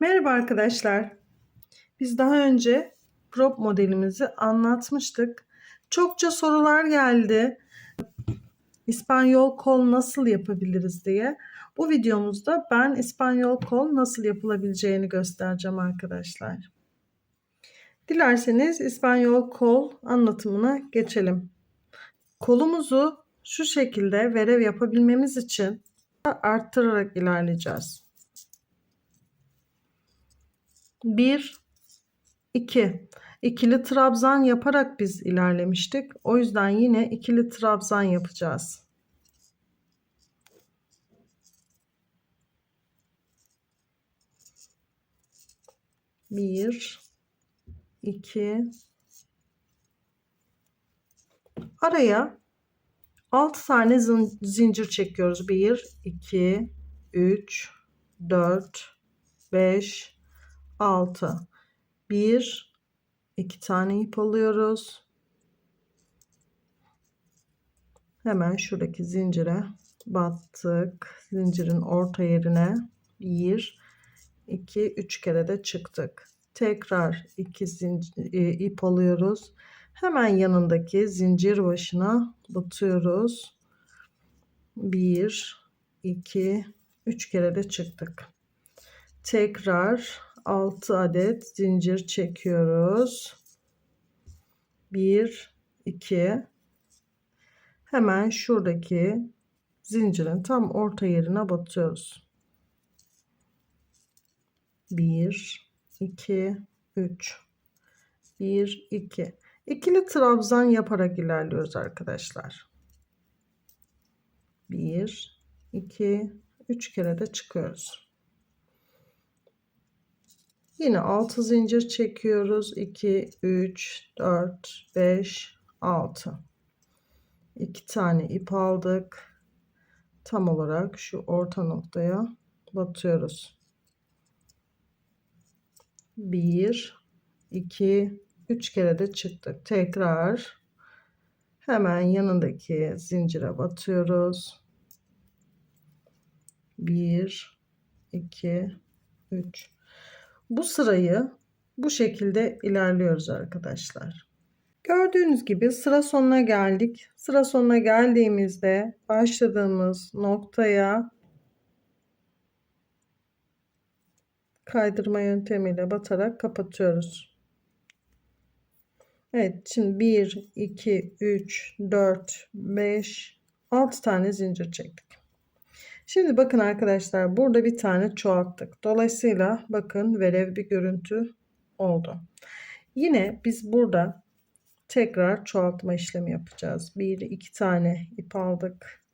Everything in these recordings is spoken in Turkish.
Merhaba arkadaşlar. Biz daha önce prop modelimizi anlatmıştık. Çokça sorular geldi. İspanyol kol nasıl yapabiliriz diye. Bu videomuzda ben İspanyol kol nasıl yapılabileceğini göstereceğim arkadaşlar. Dilerseniz İspanyol kol anlatımına geçelim. Kolumuzu şu şekilde verev yapabilmemiz için arttırarak ilerleyeceğiz. 1 2 ikili trabzan yaparak biz ilerlemiştik. O yüzden yine ikili trabzan yapacağız. Bir, iki, araya 6 tane zincir çekiyoruz. 1, 2, 3, 4, 5, 6. 1, 2 tane ip alıyoruz. Hemen şuradaki zincire battık. Zincirin orta yerine 1, 2, 3 kere de çıktık. Tekrar 2 zincir, e, ip alıyoruz. Hemen yanındaki zincir başına batıyoruz. 1, 2, 3 kere de çıktık. Tekrar 6 adet zincir çekiyoruz. 1, 2. Hemen şuradaki zincirin tam orta yerine batıyoruz. 1, 2, 3. 1, 2. İkili trabzan yaparak ilerliyoruz arkadaşlar. 1, 2, 3 kere de çıkıyoruz. Yine 6 zincir çekiyoruz. 2, 3, 4, 5, 6. 2 tane ip aldık. Tam olarak şu orta noktaya batıyoruz. 1, 2, 3 kere de çıktık. Tekrar hemen yanındaki zincire batıyoruz. 1, 2, 3. Bu sırayı bu şekilde ilerliyoruz arkadaşlar. Gördüğünüz gibi sıra sonuna geldik. Sıra sonuna geldiğimizde başladığımız noktaya kaydırma yöntemiyle batarak kapatıyoruz. Evet şimdi 1, 2, 3, 4, 5, 6 tane zincir çektik. Şimdi bakın arkadaşlar burada bir tane çoğalttık. Dolayısıyla bakın verev bir görüntü oldu. Yine biz burada tekrar çoğaltma işlemi yapacağız. Bir iki tane ip aldık.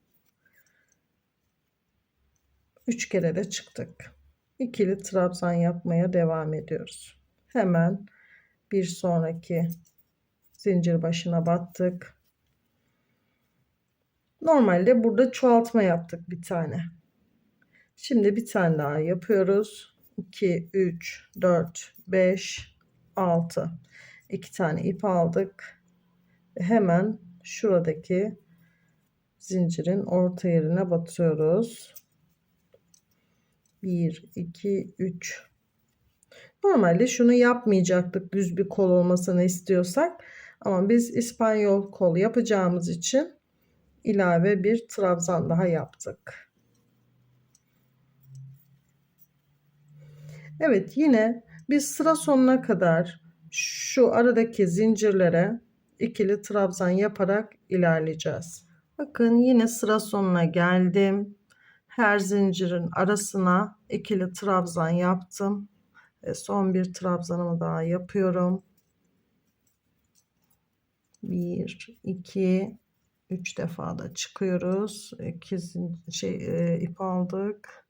Üç kere de çıktık. İkili trabzan yapmaya devam ediyoruz. Hemen bir sonraki zincir başına battık. Normalde burada çoğaltma yaptık bir tane. Şimdi bir tane daha yapıyoruz. 2, 3, 4, 5, 6. 2 tane ip aldık. Hemen şuradaki zincirin orta yerine batıyoruz. 1, 2, 3. Normalde şunu yapmayacaktık düz bir kol olmasını istiyorsak. Ama biz İspanyol kol yapacağımız için ilave bir trabzan daha yaptık. Evet yine biz sıra sonuna kadar şu aradaki zincirlere ikili trabzan yaparak ilerleyeceğiz. Bakın yine sıra sonuna geldim. Her zincirin arasına ikili trabzan yaptım. Ve son bir trabzanımı daha yapıyorum. 1 2 3 defa da çıkıyoruz. 2 şey e, ip aldık.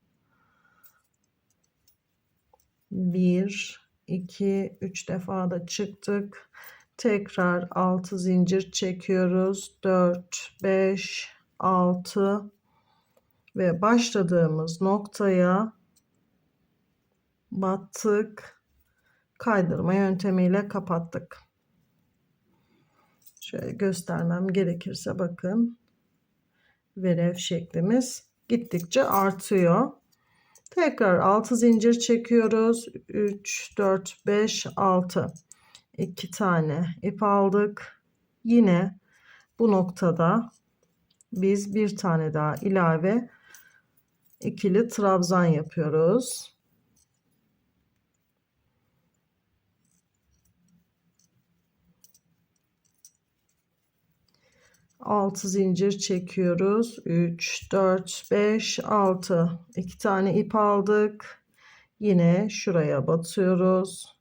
1 2 3 defa da çıktık. Tekrar 6 zincir çekiyoruz. 4 5 6 ve başladığımız noktaya battık. Kaydırma yöntemiyle kapattık. Şöyle göstermem gerekirse bakın. Verev şeklimiz gittikçe artıyor. Tekrar 6 zincir çekiyoruz. 3, 4, 5, 6. 2 tane ip aldık. Yine bu noktada biz bir tane daha ilave ikili trabzan yapıyoruz. Altı zincir çekiyoruz. 3, 4, 5, 6. İki tane ip aldık. Yine şuraya batıyoruz.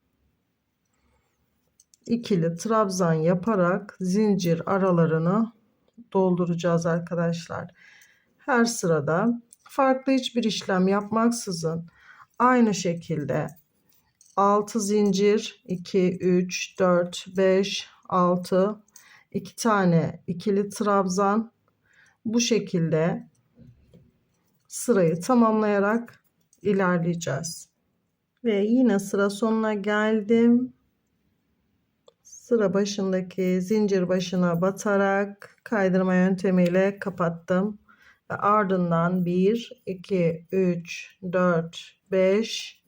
İkili trabzan yaparak zincir aralarını dolduracağız arkadaşlar. Her sırada farklı hiçbir işlem yapmaksızın aynı şekilde 6 zincir 2 3 4 5 6 2 tane ikili trabzan bu şekilde sırayı tamamlayarak ilerleyeceğiz. Ve yine sıra sonuna geldim. Sıra başındaki zincir başına batarak kaydırma yöntemiyle kapattım. Ve ardından 1, 2, 3, 4, 5,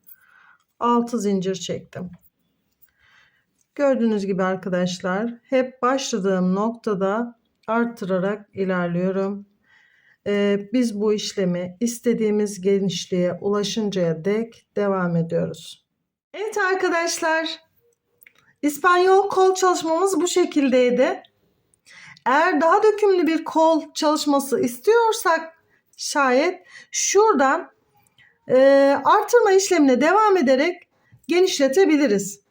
6 zincir çektim. Gördüğünüz gibi arkadaşlar hep başladığım noktada arttırarak ilerliyorum. Ee, biz bu işlemi istediğimiz genişliğe ulaşıncaya dek devam ediyoruz. Evet arkadaşlar İspanyol kol çalışmamız bu şekildeydi. Eğer daha dökümlü bir kol çalışması istiyorsak şayet şuradan e, artırma işlemine devam ederek genişletebiliriz.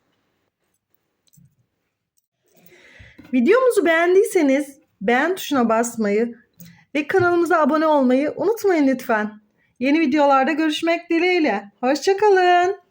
Videomuzu beğendiyseniz beğen tuşuna basmayı ve kanalımıza abone olmayı unutmayın lütfen. Yeni videolarda görüşmek dileğiyle. Hoşçakalın.